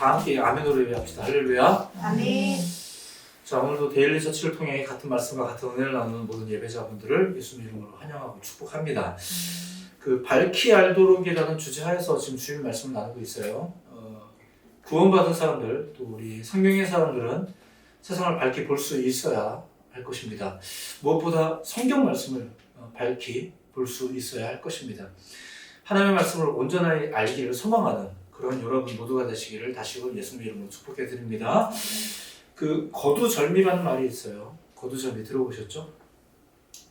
다 함께 아멘으로 예배합시다. 할렐루야. 아멘. 자 오늘도 데일리 처치를 통해 같은 말씀과 같은 은혜를 나누는 모든 예배자분들을 예수님 이름으로 환영하고 축복합니다. 그 밝히 알도록이라는 주제 하에서 지금 주일 말씀을 나누고 있어요. 어, 구원받은 사람들 또 우리 성경의 사람들은 세상을 밝게 볼수 있어야 할 것입니다. 무엇보다 성경 말씀을 어, 밝히 볼 수 있어야 할 것입니다. 하나님의 말씀을 온전히 알기를 소망하는 그런 여러분 모두가 되시기를 다시금 예수님 이름으로 축복해 드립니다. 그 거두절미라는 말이 있어요. 거두절미 들어보셨죠?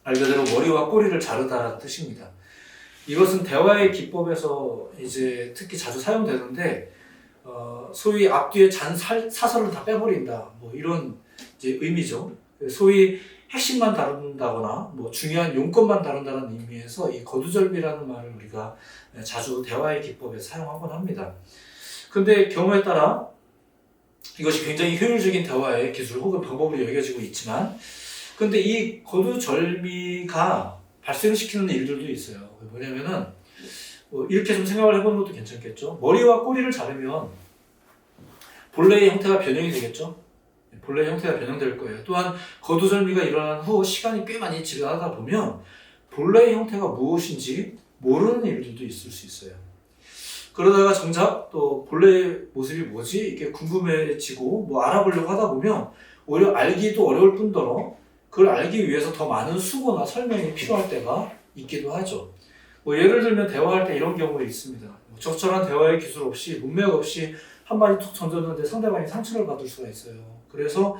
말 그대로 머리와 꼬리를 자르다라는 뜻입니다. 이것은 대화의 기법에서 이제 특히 자주 사용되는데 어, 소위 앞뒤에 잔 살, 사설을 다 빼버린다 뭐 이런 이제 의미죠. 소위 핵심만 다룬다거나 뭐 중요한 용건만 다룬다는 의미에서 이 거두절미라는 말을 우리가 자주 대화의 기법에 사용하곤 합니다. 근데 경우에 따라 이것이 굉장히 효율적인 대화의 기술 혹은 방법으로 여겨지고 있지만 근데 이 거두절미가 발생시키는 일들도 있어요. 뭐냐면은 뭐 이렇게 좀 생각을 해보는 것도 괜찮겠죠. 머리와 꼬리를 자르면 본래의 형태가 변형이 되겠죠. 본래의 형태가 변형될 거예요. 또한 거두절미가 일어난 후 시간이 꽤 많이 지나다 보면 본래의 형태가 무엇인지 모르는 일들도 있을 수 있어요. 그러다가 정작 또 본래의 모습이 뭐지 이게 궁금해지고 뭐 알아보려고 하다 보면 오히려 알기도 어려울 뿐더러 그걸 알기 위해서 더 많은 수고나 설명이 필요할 때가 있기도 하죠. 뭐 예를 들면 대화할 때 이런 경우가 있습니다. 뭐 적절한 대화의 기술 없이 문맥 없이 한 마디 툭 던졌는데 상대방이 상처를 받을 수가 있어요. 그래서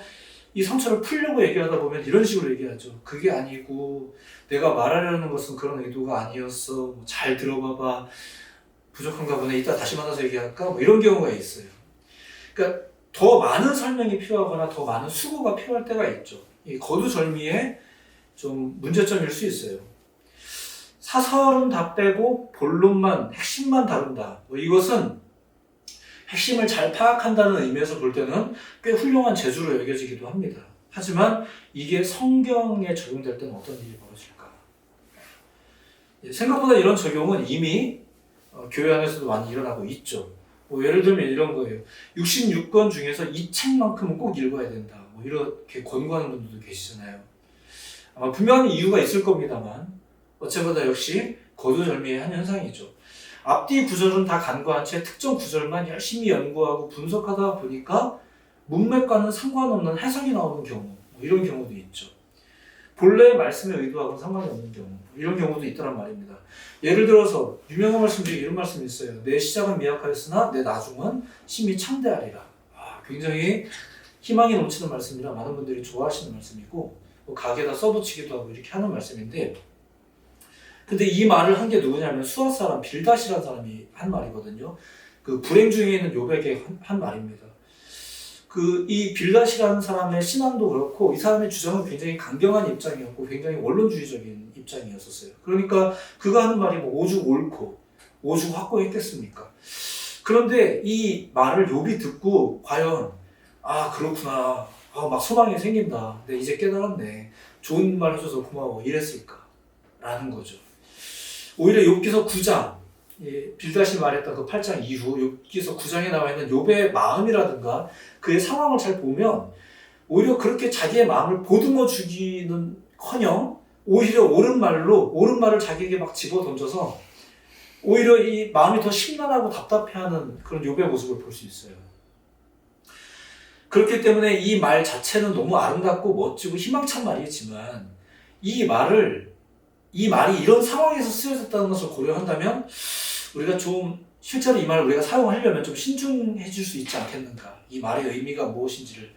이 상처를 풀려고 얘기하다 보면 이런 식으로 얘기하죠. 그게 아니고 내가 말하려는 것은 그런 의도가 아니었어. 뭐 잘 들어봐봐. 부족한가 보네. 이따 다시 만나서 얘기할까? 뭐 이런 경우가 있어요. 그러니까 더 많은 설명이 필요하거나 더 많은 수고가 필요할 때가 있죠. 이 거두절미의 좀 문제점일 수 있어요. 사설은 다 빼고 본론만 핵심만 다룬다. 뭐 이것은 핵심을 잘 파악한다는 의미에서 볼 때는 꽤 훌륭한 재주로 여겨지기도 합니다. 하지만 이게 성경에 적용될 때는 어떤 일이 벌어질까? 예, 생각보다 이런 적용은 이미 어, 교회 안에서도 많이 일어나고 있죠. 뭐 예를 들면 이런 거예요. 66권 중에서 이 책만큼은 꼭 읽어야 된다. 뭐 이렇게 권고하는 분들도 계시잖아요. 아마 분명히 이유가 있을 겁니다만 어째보다 역시 거두절미의 한 현상이죠. 앞뒤 구절은 다 간과한 채 특정 구절만 열심히 연구하고 분석하다 보니까 문맥과는 상관없는 해석이 나오는 경우 뭐 이런 경우도 있죠. 본래 말씀의 의도하고는 상관이 없는 경우 뭐 이런 경우도 있다란 말입니다. 예를 들어서 유명한 말씀 중에 이런 말씀이 있어요. 내 시작은 미약하였으나 내 나중은 심히 창대하리라. 아, 굉장히 희망이 넘치는 말씀이라 많은 분들이 좋아하시는 말씀이고 뭐 가게에다 써붙이기도 하고 이렇게 하는 말씀인데 근데 이 말을 한 게 누구냐면 수아 사람 빌다시라는 사람이 한 말이거든요. 그 불행 중에 있는 요백의 한, 한 말입니다. 그 이 빌다시라는 사람의 신앙도 그렇고 이 사람의 주장은 굉장히 강경한 입장이었고 굉장히 원론주의적인 입장이었었어요. 그러니까 그가 하는 말이 뭐 오죽 옳고 오죽 확고했겠습니까? 그런데 이 말을 욥이 듣고 과연 아 그렇구나 아, 막 소망이 생긴다. 내 이제 깨달았네. 좋은 말 해줘서 고마워. 이랬을까 라는 거죠. 오히려 욥기서 9장 예, 빌다시 말했던 그 8장 이후 욥기서 9장에 나와 있는 욥의 마음이라든가 그의 상황을 잘 보면 오히려 그렇게 자기의 마음을 보듬어 주기는커녕 오히려 옳은 말로 옳은 말을 자기에게 막 집어 던져서 오히려 이 마음이 더 심란하고 답답해하는 그런 욥의 모습을 볼 수 있어요. 그렇기 때문에 이 말 자체는 너무 아름답고 멋지고 희망찬 말이지만 이 말을 이 말이 이런 상황에서 쓰여졌다는 것을 고려한다면 우리가 좀 실제로 이 말을 우리가 사용하려면 좀 신중해 줄수 있지 않겠는가? 이 말의 의미가 무엇인지를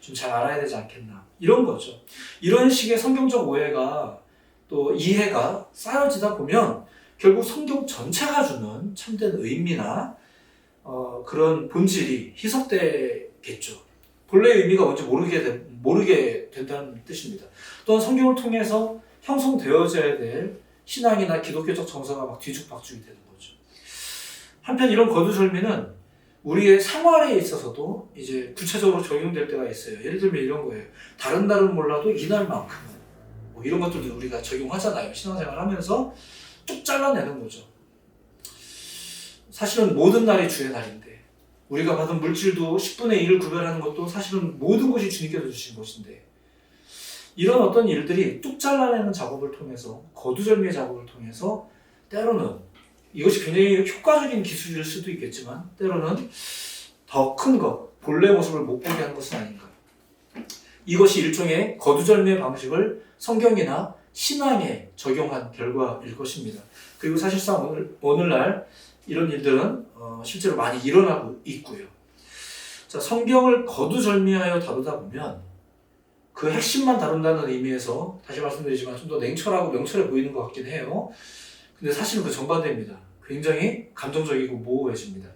좀 잘 알아야 되지 않겠나? 이런 거죠. 이런 식의 성경적 오해가 또 이해가 쌓여지다 보면 결국 성경 전체가 주는 참된 의미나 어, 그런 본질이 희석되겠죠. 본래의 의미가 뭔지 모르게, 되, 모르게 된다는 뜻입니다. 또한 성경을 통해서 형성되어져야 될 신앙이나 기독교적 정서가 막 뒤죽박죽이 되는 거죠. 한편 이런 거두절미는 우리의 생활에 있어서도 이제 구체적으로 적용될 때가 있어요. 예를 들면 이런 거예요. 다른 날은 몰라도 이날만큼은 뭐 이런 것들도 우리가 적용하잖아요. 신앙생활 하면서 뚝 잘라내는 거죠. 사실은 모든 날이 주의 날인데 우리가 받은 물질도 10분의 1을 구별하는 것도 사실은 모든 것이 주님께서 주신 것인데 이런 어떤 일들이 뚝 잘라내는 작업을 통해서 거두절미의 작업을 통해서 때로는 이것이 굉장히 효과적인 기술일 수도 있겠지만 때로는 더 큰 것, 본래 모습을 못 보게 하는 것은 아닌가. 이것이 일종의 거두절미의 방식을 성경이나 신앙에 적용한 결과일 것입니다. 그리고 사실상 오늘, 오늘날 이런 일들은 어, 실제로 많이 일어나고 있고요. 자, 성경을 거두절미하여 다루다 보면 그 핵심만 다룬다는 의미에서 다시 말씀드리지만 좀 더 냉철하고 명철해 보이는 것 같긴 해요. 근데 사실은 그 정반대입니다. 굉장히 감정적이고 모호해집니다.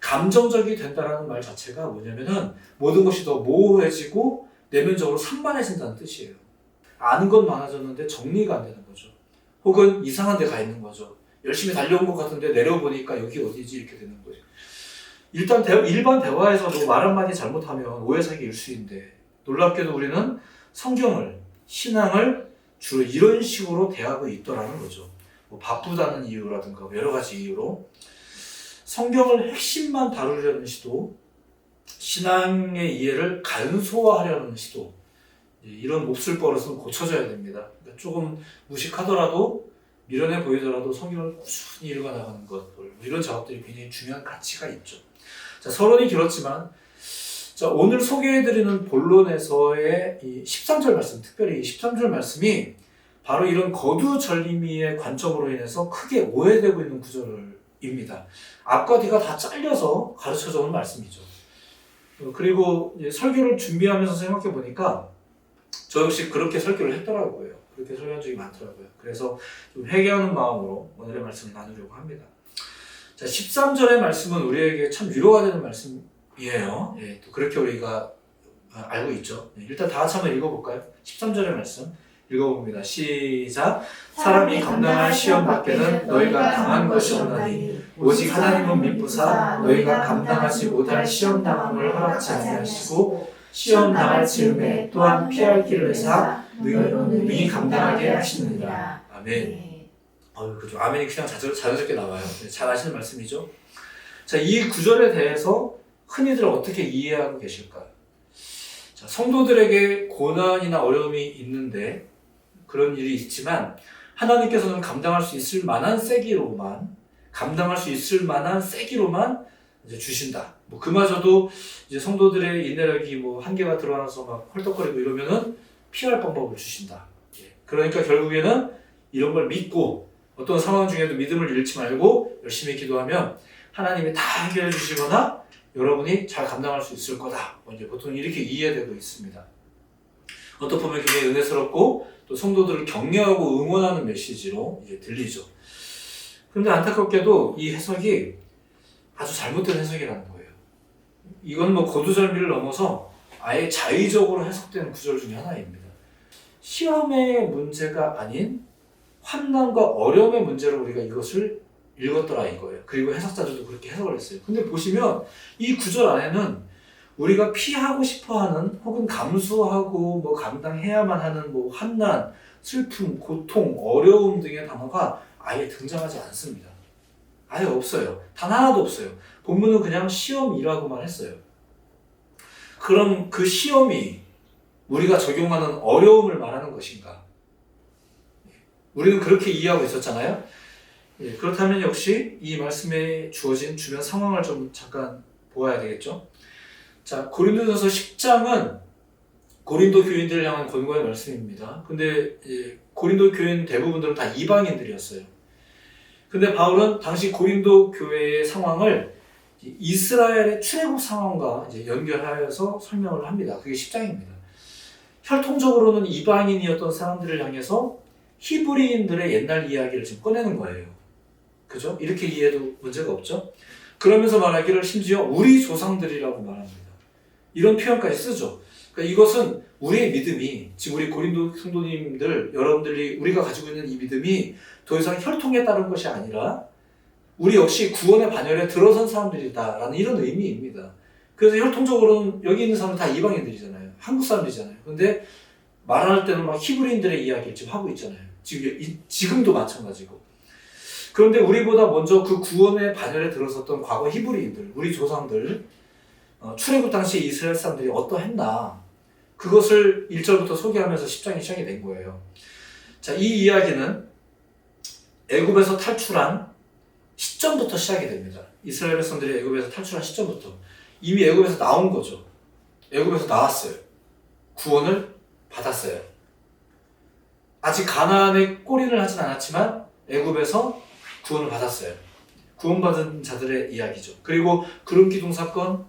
감정적이 된다라는 말 자체가 뭐냐면은 모든 것이 더 모호해지고 내면적으로 산만해진다는 뜻이에요. 아는 건 많아졌는데 정리가 안 되는 거죠. 혹은 이상한 데 가 있는 거죠. 열심히 달려온 것 같은데 내려보니까 여기 어디지 이렇게 되는 거죠. 일단 대, 일반 대화에서도 말 한마디 잘못하면 오해 사기 일수인데 놀랍게도 우리는 성경을 신앙을 주로 이런 식으로 대하고 있더라는 거죠. 뭐 바쁘다는 이유라든가 뭐 여러 가지 이유로 성경을 핵심만 다루려는 시도, 신앙의 이해를 간소화하려는 시도 이런 몹쓸 버릇은 고쳐져야 됩니다. 그러니까 조금 무식하더라도 미련해 보이더라도 성경을 꾸준히 읽어 나가는 것, 뭐 이런 작업들이 굉장히 중요한 가치가 있죠. 자, 서론이 길었지만 자, 오늘 소개해드리는 본론에서의 이 13절 말씀, 특별히 이 13절 말씀이 바로 이런 거두 절림이의 관점으로 인해서 크게 오해되고 있는 구절입니다. 앞과 뒤가 다 잘려서 가르쳐져 온 말씀이죠. 어, 그리고 설교를 준비하면서 생각해 보니까 저 역시 그렇게 설교를 했더라고요. 그렇게 설교한 적이 많더라고요. 그래서 좀 회개하는 마음으로 오늘의 말씀을 나누려고 합니다. 자, 13절의 말씀은 우리에게 참 위로가 되는 말씀 이에요. 예, 또 그렇게 우리가 아, 알고 있죠. 예, 일단 다 같이 한번 읽어볼까요? 13절의 말씀 읽어봅니다. 시작. 사람이 감당할 시험 밖에는 너희가 당한 것이 없나니 오직 하나님은 믿부사 너희가 감당하지 못할 시험 당함을 허락지 아니하시고 시험 당할 즈음에 또한 피할 길을 내사 능히 감당하게 하시느니라. 아멘. 네. 어유 그죠. 아멘이 그냥 자연, 자연스럽게 나와요. 네, 잘 아시는 말씀이죠. 자, 이 구절에 대해서 흔히들 어떻게 이해하고 계실까요? 자, 성도들에게 고난이나 어려움이 있는데 그런 일이 있지만 하나님께서는 감당할 수 있을 만한 세기로만 감당할 수 있을 만한 세기로만 이제 주신다. 뭐 그마저도 이제 성도들의 인내력이 뭐 한계가 드러나서 막 헐떡거리고 이러면은 피할 방법을 주신다. 예. 그러니까 결국에는 이런 걸 믿고 어떤 상황 중에도 믿음을 잃지 말고 열심히 기도하면 하나님이 다 해결해 주시거나 여러분이 잘 감당할 수 있을 거다. 뭐 이제 보통 이렇게 이해되고 있습니다. 어떻게 보면 굉장히 은혜스럽고 또 성도들을 격려하고 응원하는 메시지로 이제 들리죠. 그런데 안타깝게도 이 해석이 아주 잘못된 해석이라는 거예요. 이건 뭐 거두절미를 넘어서 아예 자의적으로 해석된 구절 중에 하나입니다. 시험의 문제가 아닌 환난과 어려움의 문제로 우리가 이것을 읽었더라 이거예요. 그리고 해석자들도 그렇게 해석을 했어요. 근데 보시면 이 구절 안에는 우리가 피하고 싶어 하는 혹은 감수하고 뭐 감당해야만 하는 뭐 환난, 슬픔, 고통, 어려움 등의 단어가 아예 등장하지 않습니다. 아예 없어요. 단 하나도 없어요. 본문은 그냥 시험이라고만 했어요. 그럼 그 시험이 우리가 적용하는 어려움을 말하는 것인가? 우리는 그렇게 이해하고 있었잖아요. 예, 그렇다면 역시 이 말씀에 주어진 주변 상황을 좀 잠깐 보아야 되겠죠. 자, 고린도전서 10장은 고린도 교인들을 향한 권고의 말씀입니다. 근데 예, 고린도 교인 대부분들은 다 이방인들이었어요. 근데 바울은 당시 고린도 교회의 상황을 이스라엘의 출애굽 상황과 이제 연결하여서 설명을 합니다. 그게 10장입니다. 혈통적으로는 이방인이었던 사람들을 향해서 히브리인들의 옛날 이야기를 지금 꺼내는 거예요. 그죠? 이렇게 이해해도 문제가 없죠? 그러면서 말하기를 심지어 우리 조상들이라고 말합니다. 이런 표현까지 쓰죠. 그러니까 이것은 우리의 믿음이 지금 우리 고린도 성도님들 여러분들이 우리가 가지고 있는 이 믿음이 더 이상 혈통에 따른 것이 아니라 우리 역시 구원의 반열에 들어선 사람들이다라는 이런 의미입니다. 그래서 혈통적으로는 여기 있는 사람은 다 이방인들이잖아요. 한국 사람들이잖아요. 근데 말할 때는 막 히브리인들의 이야기를 지금 하고 있잖아요. 지금 이- 지금도 마찬가지고. 그런데 우리보다 먼저 그 구원의 반열에 들어섰던 과거 히브리인들, 우리 조상들, 어, 출애굽 당시 이스라엘 사람들이 어떠했나 그것을 1절부터 소개하면서 10장이 시작이 된 거예요. 자, 이 이야기는 애굽에서 탈출한 시점부터 시작이 됩니다. 이스라엘 백성들이 애굽에서 탈출한 시점부터 이미 애굽에서 나온 거죠. 애굽에서 나왔어요. 구원을 받았어요. 아직 가나안의 꼬리를 하진 않았지만 애굽에서 구원을 받았어요. 구원받은 자들의 이야기죠. 그리고 구름 기둥 사건,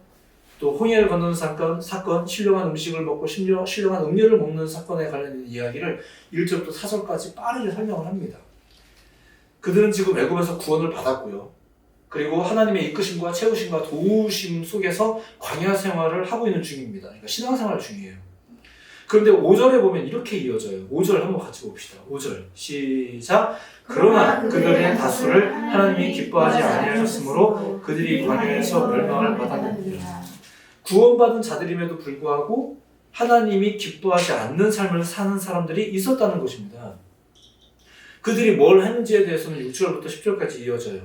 또 홍해를 건너는 사건, 사건, 신령한 음식을 먹고 신령, 신령한 음료를 먹는 사건에 관련된 이야기를 1절부터 4절까지 빠르게 설명을 합니다. 그들은 지금 애굽에서 구원을 받았고요. 그리고 하나님의 이끄심과 채우심과 도우심 속에서 광야 생활을 하고 있는 중입니다. 그러니까 신앙생활 중이에요. 그런데 5절에 보면 이렇게 이어져요. 5절 한번 같이 봅시다. 5절 시작. 그러나 그들의 다수를 하나님이 기뻐하지 아니하셨으므로 그들이 광야에서 멸망을 받았느니라. 구원받은 자들임에도 불구하고 하나님이 기뻐하지 않는 삶을 사는 사람들이 있었다는 것입니다. 그들이 뭘 했는지에 대해서는 6절부터 10절까지 이어져요.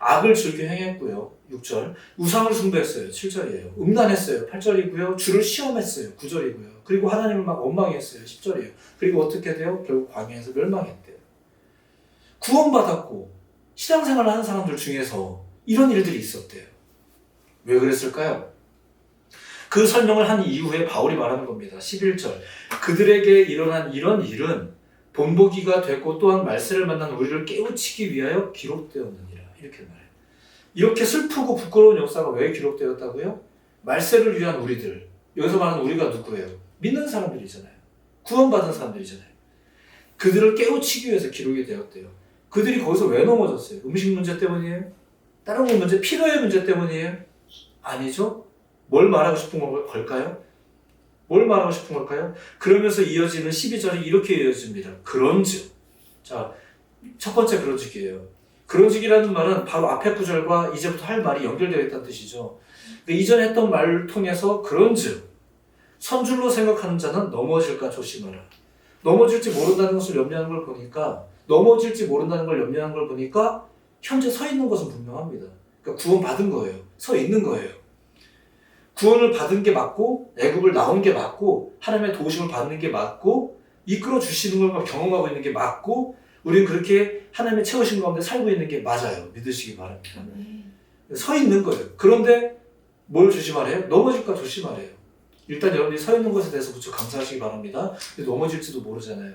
악을 즐겨 행했고요. 6절. 우상을 숭배했어요. 7절이에요. 음란했어요. 8절이고요. 주를 시험했어요. 9절이고요. 그리고 하나님을 막 원망했어요. 10절이에요. 그리고 어떻게 돼요? 결국 광야에서 멸망했대요. 구원받았고 신앙생활을 하는 사람들 중에서 이런 일들이 있었대요. 왜 그랬을까요? 그 설명을 한 이후에 바울이 말하는 겁니다. 11절. 그들에게 일어난 이런 일은 본보기가 됐고 또한 말세를 만난 우리를 깨우치기 위하여 기록되었느니라. 이렇게 말해요. 이렇게 슬프고 부끄러운 역사가 왜 기록되었다고요? 말세를 위한 우리들. 여기서 말하는 우리가 누구예요? 믿는 사람들이잖아요. 구원받은 사람들이잖아요. 그들을 깨우치기 위해서 기록이 되었대요. 그들이 거기서 왜 넘어졌어요? 음식 문제 때문이에요? 다른 거 문제, 필요의 문제 때문이에요? 아니죠? 뭘 말하고 싶은 걸- 걸까요? 뭘 말하고 싶은 걸까요? 그러면서 이어지는 12절이 이렇게 이어집니다. 그런즉. 자, 첫 번째 그런즉이에요. 그런즉이라는 말은 바로 앞에 구절과 이제부터 할 말이 연결되어 있다는 뜻이죠. 그 이전에 했던 말을 통해서 그런즉 선줄로 생각하는 자는 넘어질까 조심하라. 넘어질지 모른다는 것을 염려하는 걸 보니까 넘어질지 모른다는 걸 염려하는 걸 보니까 현재 서 있는 것은 분명합니다. 그러니까 구원 받은 거예요. 서 있는 거예요. 구원을 받은 게 맞고 애굽을 나온 게 맞고 하나님의 도우심을 받는 게 맞고 이끌어 주시는 걸 경험하고 있는 게 맞고 우리는 그렇게 하나님의 채우신 가운데 살고 있는 게 맞아요. 믿으시기 바랍니다. 서 있는 거예요. 그런데 뭘 조심하래요? 넘어질까 조심하래요. 일단 여러분이 서 있는 것에 대해서 무척 감사하시기 바랍니다. 넘어질지도 모르잖아요.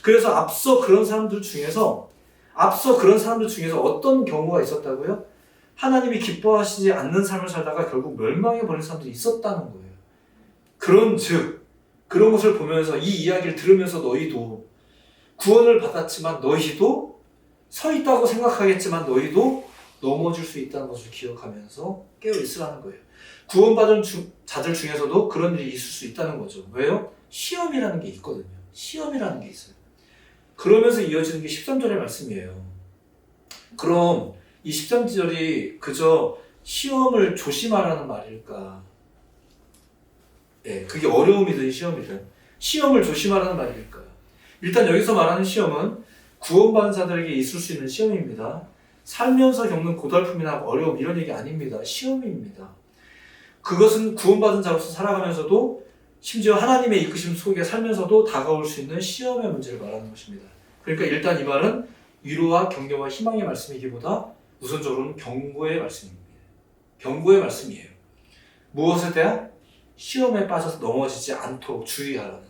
그래서 앞서 그런 사람들 중에서 앞서 그런 사람들 중에서 어떤 경우가 있었다고요? 하나님이 기뻐하시지 않는 삶을 살다가 결국 멸망해 버린 사람들이 있었다는 거예요. 그런 즉 그런 것을 보면서 이 이야기를 들으면서 너희도 구원을 받았지만 너희도 서 있다고 생각하겠지만 너희도 넘어질 수 있다는 것을 기억하면서 깨어 있으라는 거예요. 구원받은 주- 자들 중에서도 그런 일이 있을 수 있다는 거죠. 왜요? 시험이라는 게 있거든요. 시험이라는 게 있어요. 그러면서 이어지는 게 13절의 말씀이에요. 그럼 이 13절이 그저 시험을 조심하라는 말일까? 예, 그게 어려움이든 시험이든 시험을 조심하라는 말일까? 일단 여기서 말하는 시험은 구원받은 자들에게 있을 수 있는 시험입니다. 살면서 겪는 고달픔이나 어려움 이런 얘기 아닙니다. 시험입니다. 그것은 구원받은 자로서 살아가면서도 심지어 하나님의 이끄심 속에 살면서도 다가올 수 있는 시험의 문제를 말하는 것입니다. 그러니까 일단 이 말은 위로와 격려와 희망의 말씀이기보다 우선적으로는 경고의 말씀입니다. 경고의 말씀이에요. 무엇에 대한? 시험에 빠져서 넘어지지 않도록 주의하라는.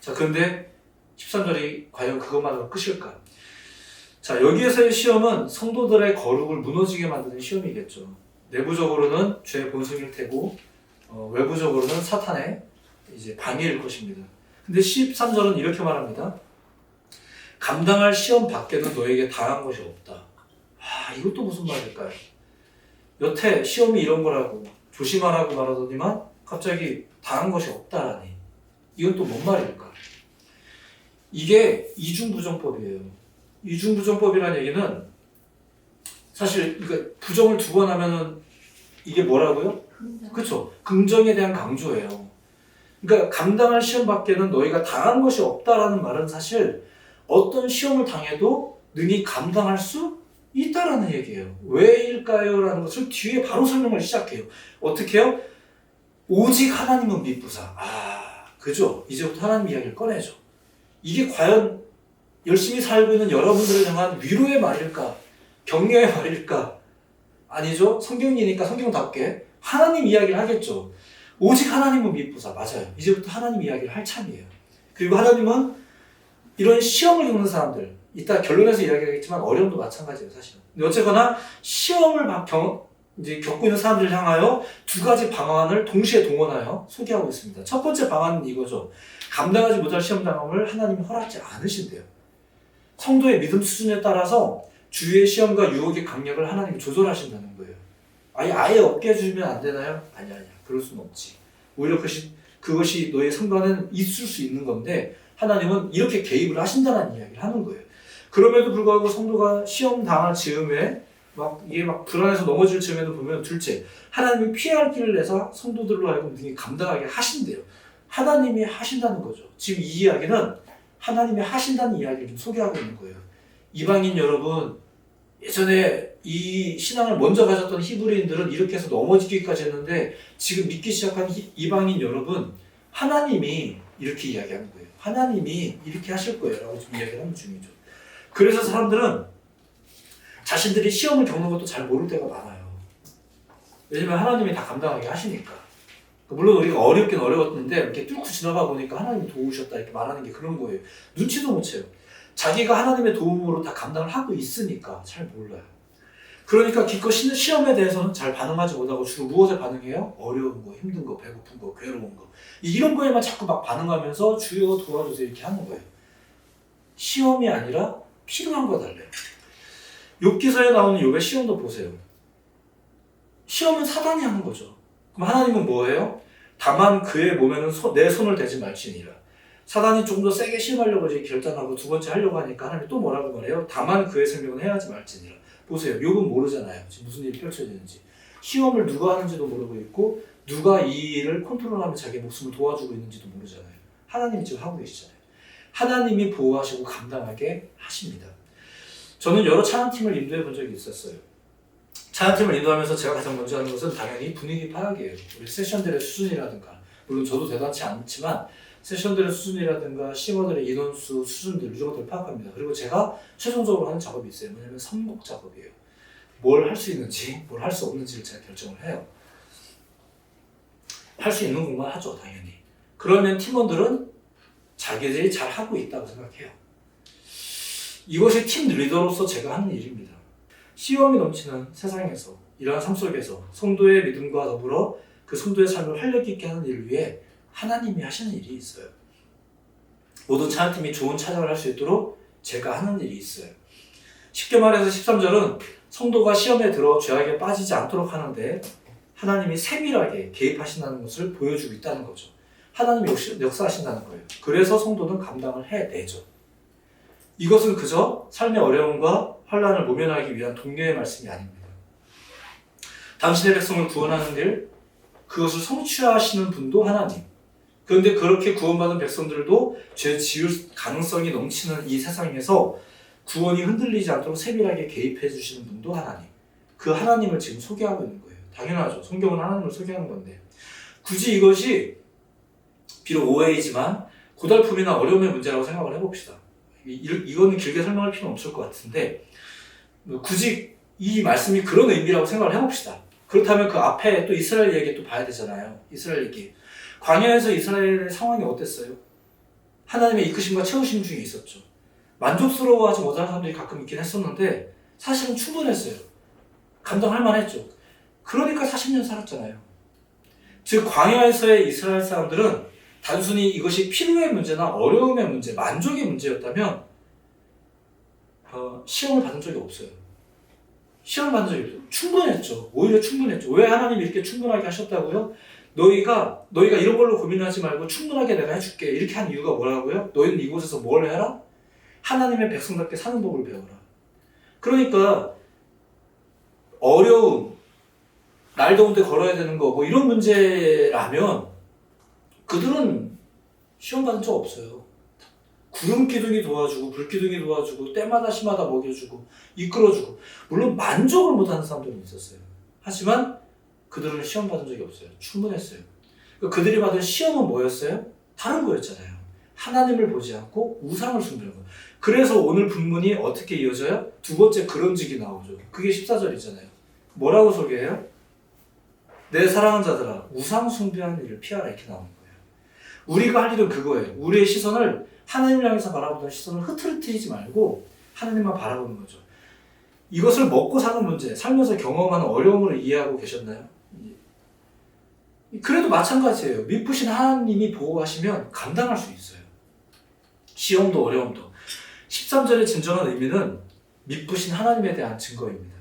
자, 그런데 13절이 과연 그것만으로 끝일까? 자, 여기에서의 시험은 성도들의 거룩을 무너지게 만드는 시험이겠죠. 내부적으로는 죄의 본성일 테고, 어, 외부적으로는 사탄의 이제 방해일 것입니다. 근데 13절은 이렇게 말합니다. 감당할 시험 밖에는 너에게 당한 것이 없다. 아, 이것도 무슨 말일까요? 여태 시험이 이런 거라고 조심하라고 말하더니만 갑자기 당한 것이 없다라니. 이건 또 뭔 말일까? 이게 이중부정법이에요. 이중부정법이라는 얘기는 사실 그러니까 부정을 두 번 하면은 이게 뭐라고요? 그렇죠. 긍정에 대한 강조예요. 그러니까 감당할 시험 밖에는 너희가 당한 것이 없다라는 말은 사실 어떤 시험을 당해도 능히 감당할 수 있다라는 얘기예요. 왜일까요? 라는 것을 뒤에 바로 설명을 시작해요. 어떻게 해요? 오직 하나님은 믿부사. 아, 그죠? 이제부터 하나님 이야기를 꺼내죠. 이게 과연 열심히 살고 있는 여러분들을 향한 위로의 말일까? 격려의 말일까? 아니죠? 성경이니까 성경답게 하나님 이야기를 하겠죠. 오직 하나님은 믿부사. 맞아요. 이제부터 하나님 이야기를 할 참이에요. 그리고 하나님은 이런 시험을 겪는 사람들, 이따 결론에서 이야기하겠지만 어려움도 마찬가지예요. 근데 어쨌거나 시험을 막 경, 이제 겪고 있는 사람들을 향하여 두 가지 방안을 동시에 동원하여 소개하고 있습니다. 첫 번째 방안은 이거죠. 감당하지 못할 시험 당함을 하나님이 허락하지 않으신대요. 성도의 믿음 수준에 따라서 주위의 시험과 유혹의 강력을 하나님이 조절하신다는 거예요. 아예 아예 없게 해주면 안 되나요? 아니야 아니야. 그럴 수는 없지. 오히려 그것이 그것이 너의 성관은 있을 수 있는 건데 하나님은 이렇게 개입을 하신다는 이야기를 하는 거예요. 그럼에도 불구하고 성도가 시험 당할 즈음에 막 이게 막 불안해서 넘어질 즈음에도 보면 둘째 하나님이 피할 길을 내서 성도들로 하여금 능히 감당하게 하신대요. 하나님이 하신다는 거죠. 지금 이 이야기는 하나님이 하신다는 이야기를 좀 소개하고 있는 거예요. 이방인 여러분 예전에 이 신앙을 먼저 가졌던 히브리인들은 이렇게 해서 넘어지기까지 했는데 지금 믿기 시작한 히- 이방인 여러분 하나님이 이렇게 이야기하는 거예요. 하나님이 이렇게 하실 거예요. 라고 지금 이야기를 하는 중이죠. 그래서 사람들은 자신들이 시험을 겪는 것도 잘 모를 때가 많아요. 왜냐면 하나님이 다 감당하게 하시니까. 물론 우리가 어렵긴 어려웠는데 이렇게 뚫고 지나가 보니까 하나님이 도우셨다 이렇게 말하는 게 그런 거예요. 눈치도 못 채요. 자기가 하나님의 도움으로 다 감당을 하고 있으니까 잘 몰라요. 그러니까 기껏 시- 시험에 대해서는 잘 반응하지 못하고 주로 무엇에 반응해요? 어려운 거, 힘든 거, 배고픈 거, 괴로운 거. 이런 거에만 자꾸 막 반응하면서 주여 도와주세요 이렇게 하는 거예요. 시험이 아니라 필요한 거 달래요. 욥기서에 나오는 욥의 시험도 보세요. 시험은 사단이 하는 거죠. 그럼 하나님은 뭐예요? 다만 그의 몸에는 소- 내 손을 대지 말지니라. 사단이 좀더 세게 시험하려고 이제 결단하고 두 번째 하려고 하니까 하나님이 또 뭐라고 말해요? 다만 그의 생명은 해하지 말지니라. 보세요. 욥은 모르잖아요. 지금 무슨 일이 펼쳐지는지. 시험을 누가 하는지도 모르고 있고 누가 이 일을 컨트롤하며 자기 목숨을 도와주고 있는지도 모르잖아요. 하나님이 지금 하고 계시잖아요. 하나님이 보호하시고 감당하게 하십니다. 저는 여러 찬양팀을 인도해 본 적이 있었어요. 찬양팀을 인도하면서 제가 가장 먼저 하는 것은 당연히 분위기 파악이에요. 우리 세션들의 수준이라든가 물론 저도 대단치 않지만 세션들의 수준이라든가 싱어들의 인원수 수준들 이런 것들을 파악합니다. 그리고 제가 최종적으로 하는 작업이 있어요. 뭐냐면 선곡 작업이에요. 뭘 할 수 있는지 뭘 할 수 없는지를 제가 결정을 해요. 할 수 있는 것만 하죠 당연히. 그러면 팀원들은 자기들이 잘 하고 있다고 생각해요. 이것이 팀 리더로서 제가 하는 일입니다. 시험이 넘치는 세상에서 이러한 삶 속에서 성도의 믿음과 더불어 그 성도의 삶을 활력 있게 하는 일을 위해 하나님이 하시는 일이 있어요. 모든 찬양팀이 좋은 찬양을 할 수 있도록 제가 하는 일이 있어요. 쉽게 말해서 13절은 성도가 시험에 들어 죄악에 빠지지 않도록 하는데 하나님이 세밀하게 개입하신다는 것을 보여주고 있다는 거죠. 하나님이 역시 역사하신다는 거예요. 그래서 성도는 감당을 해내죠. 이것은 그저 삶의 어려움과 환란을 모면하기 위한 동료의 말씀이 아닙니다. 당신의 백성을 구원하는 일, 그것을 성취하시는 분도 하나님. 그런데 그렇게 구원받은 백성들도 죄 지을 가능성이 넘치는 이 세상에서 구원이 흔들리지 않도록 세밀하게 개입해 주시는 분도 하나님. 그 하나님을 지금 소개하고 있는 거예요. 당연하죠. 성경은 하나님을 소개하는 건데. 굳이 이것이 비록 오해이지만 고달픔이나 어려움의 문제라고 생각을 해봅시다. 이거는 길게 설명할 필요는 없을 것 같은데 뭐 굳이 이 말씀이 그런 의미라고 생각을 해봅시다. 그렇다면 그 앞에 또 이스라엘 얘기 또 봐야 되잖아요. 이스라엘 얘기. 광야에서 이스라엘의 상황이 어땠어요? 하나님의 이끄심과 채우심 중에 있었죠. 만족스러워하지 못하는 사람들이 가끔 있긴 했었는데 사실은 충분했어요. 감당할 만했죠. 그러니까 40년 살았잖아요. 즉 광야에서의 이스라엘 사람들은 단순히 이것이 필요의 문제나 어려움의 문제, 만족의 문제였다면 어, 시험을 받은 적이 없어요. 시험 받은 적이 없어요. 충분했죠. 오히려 충분했죠. 왜 하나님이 이렇게 충분하게 하셨다고요? 너희가 너희가 이런 걸로 고민하지 말고 충분하게 내가 해줄게. 이렇게 한 이유가 뭐라고요? 너희는 이곳에서 뭘 해라? 하나님의 백성답게 사는 법을 배워라. 그러니까 어려움, 날 더운데 걸어야 되는 거, 뭐 이런 문제라면 그들은 시험 받은 적 없어요. 구름 기둥이 도와주고 불 기둥이 도와주고 때마다 시마다 먹여주고 이끌어주고 물론 만족을 못하는 사람들은 있었어요. 하지만 그들은 시험 받은 적이 없어요. 충분했어요. 그러니까 그들이 받은 시험은 뭐였어요? 다른 거였잖아요. 하나님을 보지 않고 우상을 숭배하는 거. 그래서 오늘 본문이 어떻게 이어져요? 두 번째 그런직이 나오죠. 그게 14절이잖아요. 뭐라고 소개해요? 내 사랑하는 자들아 우상 숭배하는 일을 피하라 이렇게 거예요. 우리가 할 일은 그거예요. 우리의 시선을 하나님을 향해서 바라보던 시선을 흐트러뜨리지 말고 하나님만 바라보는 거죠. 이것을 먹고 사는 문제, 살면서 경험하는 어려움을 이해하고 계셨나요? 그래도 마찬가지예요. 미쁘신 하나님이 보호하시면 감당할 수 있어요. 시험도 어려움도. 13절의 진정한 의미는 미쁘신 하나님에 대한 증거입니다.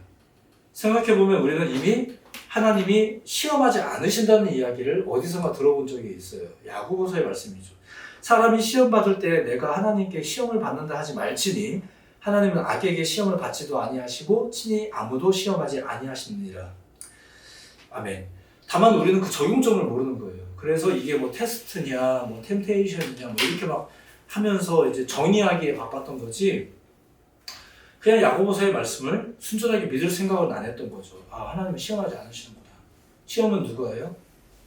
생각해보면 우리는 이미 하나님이 시험하지 않으신다는 이야기를 어디선가 들어본 적이 있어요. 야고보서의 말씀이죠. 사람이 시험 받을 때 내가 하나님께 시험을 받는다 하지 말지니 하나님은 악에게 시험을 받지도 아니하시고 친히 아무도 시험하지 아니하시느니라. 아멘. 다만 우리는 그 적용점을 모르는 거예요. 그래서 이게 뭐 테스트냐, 뭐 템테이션이냐, 뭐 이렇게 막 하면서 이제 정의하기에 바빴던 거지. 그냥 야고보서의 말씀을 순전하게 믿을 생각은 안 했던 거죠. 아 하나님은 시험하지 않으시는구나. 시험은 누구예요?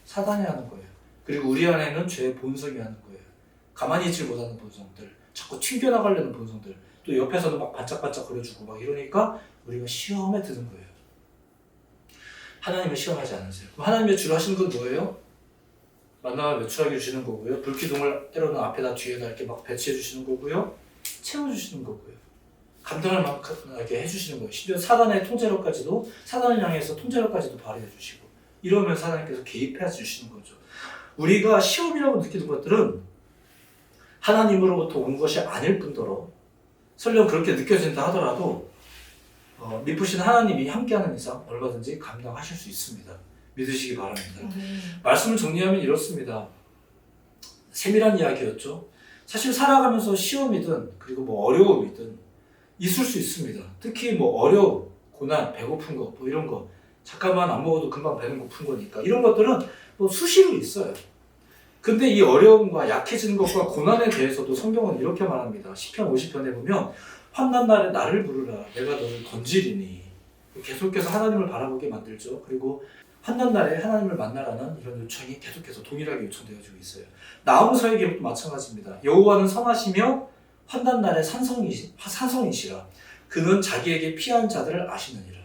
사단이 하는 거예요. 그리고 우리 안에는 죄의 본성이 하는 거예요. 가만히 있질 못하는 본성들, 자꾸 튕겨나가려는 본성들, 또 옆에서도 막 반짝반짝 거려주고 막 이러니까 우리가 시험에 드는 거예요. 하나님은 시험하지 않으세요. 그럼 하나님의 주로 하시는 건 뭐예요? 만나와 매출하게 주시는 거고요. 불기둥을 때로는 앞에다 뒤에다 이렇게 막 배치해 주시는 거고요. 채워주시는 거고요. 감당할 만하게 해주시는 거예요. 심지어 사단의 통제력까지도 사단을 향해서 통제력까지도 발휘해 주시고 이러면서 하나님께서 개입해 주시는 거죠. 우리가 시험이라고 느끼는 것들은 하나님으로부터 온 것이 아닐 뿐더러 설령 그렇게 느껴진다 하더라도 어, 미쁘신 하나님이 함께하는 이상 얼마든지 감당하실 수 있습니다. 믿으시기 바랍니다. 말씀을 정리하면 이렇습니다. 세밀한 이야기였죠. 사실 살아가면서 시험이든 그리고 뭐 어려움이든 있을 수 있습니다. 특히 뭐 어려움, 고난, 배고픈 거, 뭐 이런 거 잠깐만 안 먹어도 금방 배는 고픈 거니까 이런 것들은 뭐 수시로 있어요. 근데 이 어려움과 약해지는 것과 고난에 대해서도 성경은 이렇게 말합니다. 10편 50편에 보면 환난 날에 나를 부르라 내가 너를 건지리니 계속해서 하나님을 바라보게 만들죠. 그리고 환난 날에 하나님을 만나라는 이런 요청이 계속해서 동일하게 요청되어지고 있어요. 나홈서의 기록도 마찬가지입니다. 여호와는 선하시며 환난 날에 산성이시, 산성이시라 그는 자기에게 피한 자들을 아시느니라.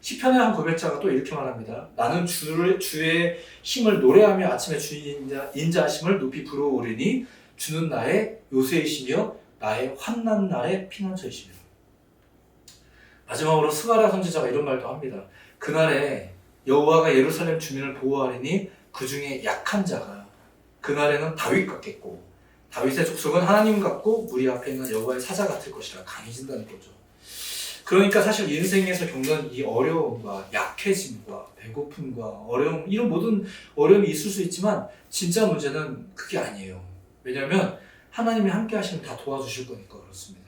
시편의 한 고백자가 또 이렇게 말합니다. 나는 주를, 주의 힘을 노래하며 아침에 주의 인자, 인자 하심을 높이 부르오리니 주는 나의 요새이시며 나의 환난 날의 피난처이시며 마지막으로 스가랴 선지자가 이런 말도 합니다. 그날에 여호와가 예루살렘 주민을 보호하리니 그 중에 약한 자가 그날에는 다윗 같겠고 다윗의 족속은 하나님 같고 무리 앞에 있는 여호와의 사자 같을 것이라 강해진다는 거죠. 그러니까 사실 인생에서 겪는 이 어려움과 약해짐과 배고픔과 어려움 이런 모든 어려움이 있을 수 있지만 진짜 문제는 그게 아니에요. 왜냐하면 하나님이 함께 하시면 다 도와주실 거니까 그렇습니다.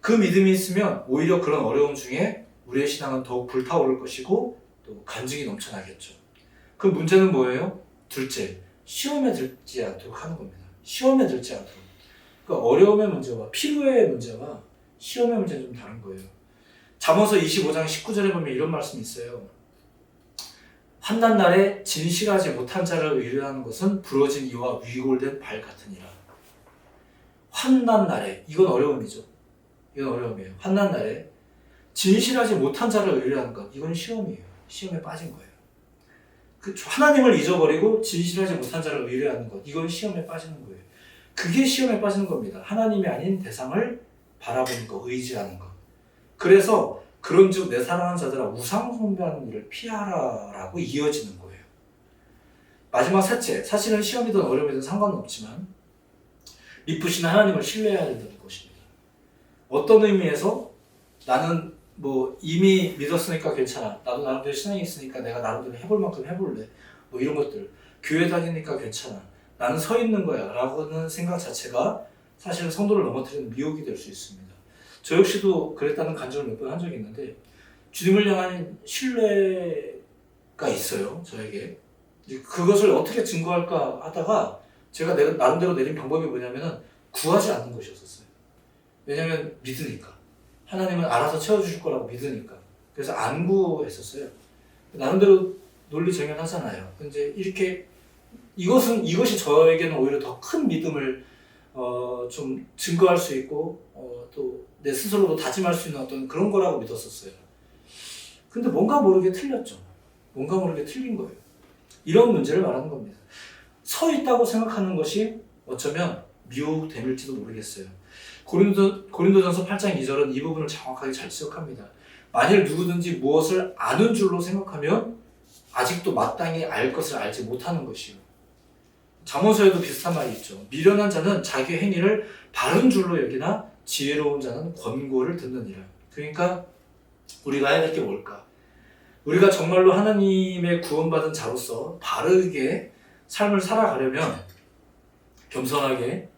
그 믿음이 있으면 오히려 그런 어려움 중에 우리의 신앙은 더욱 불타오를 것이고 또 간증이 넘쳐나겠죠. 그 문제는 뭐예요? 둘째, 시험에 들지 않도록 하는 겁니다. 시험에 들지 않도록. 그러니까 어려움의 문제와 필요의 문제와 시험의 문제는 좀 다른 거예요. 잠언서 25장 19절에 보면 이런 말씀이 있어요. 환난 날에 진실하지 못한 자를 의뢰하는 것은 부러진 이와 위골된 발 같으니라. 환난 날에 이건 어려움이죠. 이건 어려움이에요. 환난 날에 진실하지 못한 자를 의뢰하는 것 이건 시험이에요. 시험에 빠진 거예요. 그 하나님을 잊어버리고 진실하지 못한 자를 의뢰하는 것 이건 시험에 빠지는 거예요. 그게 시험에 빠지는 겁니다. 하나님이 아닌 대상을 바라보는 것, 의지하는 것. 그래서 그런즉 내 사랑하는 자들아 우상 숭배하는 일을 피하라라고 이어지는 거예요. 마지막 셋째, 사실은 시험이든 어려움이든 상관은 없지만 미쁘신 하나님을 신뢰해야 된다는 것입니다. 어떤 의미에서 나는 뭐 이미 믿었으니까 괜찮아. 나도 나름대로 신앙이 있으니까 내가 나름대로 해볼 만큼 해볼래. 뭐 이런 것들. 교회 다니니까 괜찮아. 나는 서 있는 거야. 라고는 생각 자체가 사실은 성도를 넘어뜨리는 미혹이 될 수 있습니다. 저 역시도 그랬다는 간증을 몇 번 한 적이 있는데 주님을 향한 신뢰가 있어요. 저에게. 그것을 어떻게 증거할까 하다가 제가 내, 나름대로 내린 방법이 뭐냐면은 구하지 않는 것이었었어요. 왜냐하면 믿으니까 하나님은 알아서 채워주실 거라고 믿으니까 그래서 안 구했었어요. 나름대로 논리 정연하잖아요. 근데 이렇게 이것은 이것이 저에게는 오히려 더 큰 믿음을 어, 좀 증거할 수 있고 어, 또내 스스로도 다짐할 수 있는 어떤 그런 거라고 믿었었어요. 근데 뭔가 모르게 틀렸죠. 뭔가 모르게 틀린 거예요. 이런 문제를 말하는 겁니다. 서 있다고 생각하는 것이 어쩌면 미혹됨일지도 모르겠어요. 고린도, 고린도전서 8장 2절은 이 부분을 정확하게 잘 지적합니다. 만일 누구든지 무엇을 아는 줄로 생각하면 아직도 마땅히 알 것을 알지 못하는 것이요. 잠언서에도 비슷한 말이 있죠. 미련한 자는 자기 행위를 바른 줄로 여기나 지혜로운 자는 권고를 듣느니라. 그러니까 우리가 해야 될 게 뭘까? 우리가 정말로 하나님의 구원받은 자로서 바르게 삶을 살아가려면 겸손하게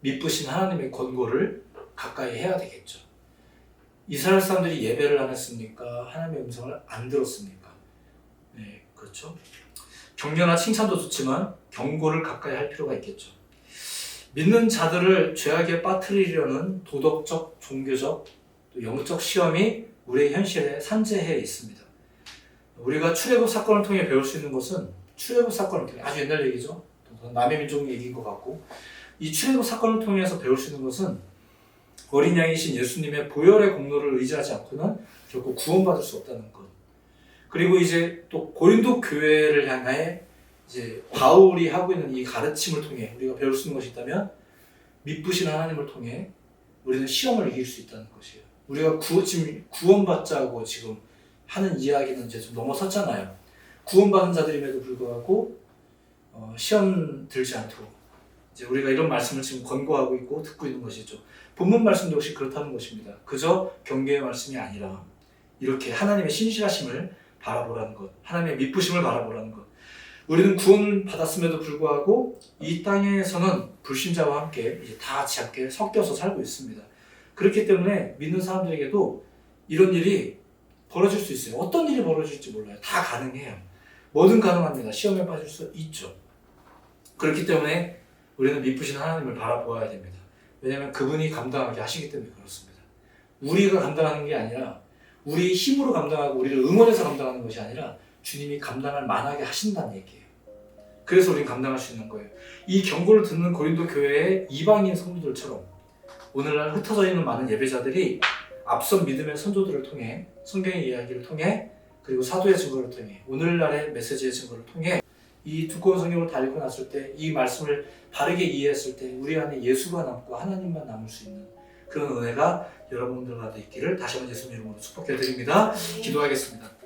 믿으신 하나님의 권고를 가까이 해야 되겠죠. 이스라엘 사람들이 예배를 안 했습니까? 하나님의 음성을 안 들었습니까? 네, 그렇죠. 격려나 칭찬도 좋지만 경고를 가까이 할 필요가 있겠죠. 믿는 자들을 죄악에 빠뜨리려는 도덕적, 종교적, 또 영적 시험이 우리의 현실에 산재해 있습니다. 우리가 출애굽 사건을 통해 배울 수 있는 것은 출애굽 사건을 통해 아주 옛날 얘기죠. 또 남의 민족 얘기인 것 같고 이 출애굽 사건을 통해서 배울 수 있는 것은 어린 양이신 예수님의 보혈의 공로를 의지하지 않고는 결코 구원받을 수 없다는 것. 그리고 이제 또 고린도 교회를 향해 이제 바울이 하고 있는 이 가르침을 통해 우리가 배울 수 있는 것이 있다면 믿으신 하나님을 통해 우리는 시험을 이길 수 있다는 것이에요. 우리가 구, 지금 구원받자고 지금 하는 이야기는 이제 좀 넘어섰잖아요. 구원받은 자들임에도 불구하고 어, 시험 들지 않도록 이제 우리가 이런 말씀을 지금 권고하고 있고 듣고 있는 것이죠. 본문 말씀도 역시 그렇다는 것입니다. 그저 경계의 말씀이 아니라 이렇게 하나님의 신실하심을 바라보라는 것, 하나님의 믿부심을 바라보라는 것. 우리는 구원을 받았음에도 불구하고 이 땅에서는 불신자와 함께 이제 다 같이 함께 섞여서 살고 있습니다. 그렇기 때문에 믿는 사람들에게도 이런 일이 벌어질 수 있어요. 어떤 일이 벌어질지 몰라요. 다 가능해요. 뭐든 가능합니다. 시험에 빠질 수 있죠. 그렇기 때문에 우리는 믿으신 하나님을 바라보아야 됩니다. 왜냐하면 그분이 감당하게 하시기 때문에 그렇습니다. 우리가 감당하는 게 아니라 우리 힘으로 감당하고 우리를 응원해서 감당하는 것이 아니라 주님이 감당할 만하게 하신다는 얘기예요. 그래서 우리는 감당할 수 있는 거예요. 이 경고를 듣는 고린도 교회의 이방인 성도들처럼 오늘날 흩어져 있는 많은 예배자들이 앞선 믿음의 선조들을 통해 성경의 이야기를 통해 그리고 사도의 증거를 통해 오늘날의 메시지의 증거를 통해 이 두꺼운 성경을 다 읽고 났을 때 이 말씀을 바르게 이해했을 때 우리 안에 예수가 남고 하나님만 남을 수 있는 그런 은혜가 여러분들과 있기를 다시 한번 예수님 이름으로 축복해 드립니다. 기도하겠습니다.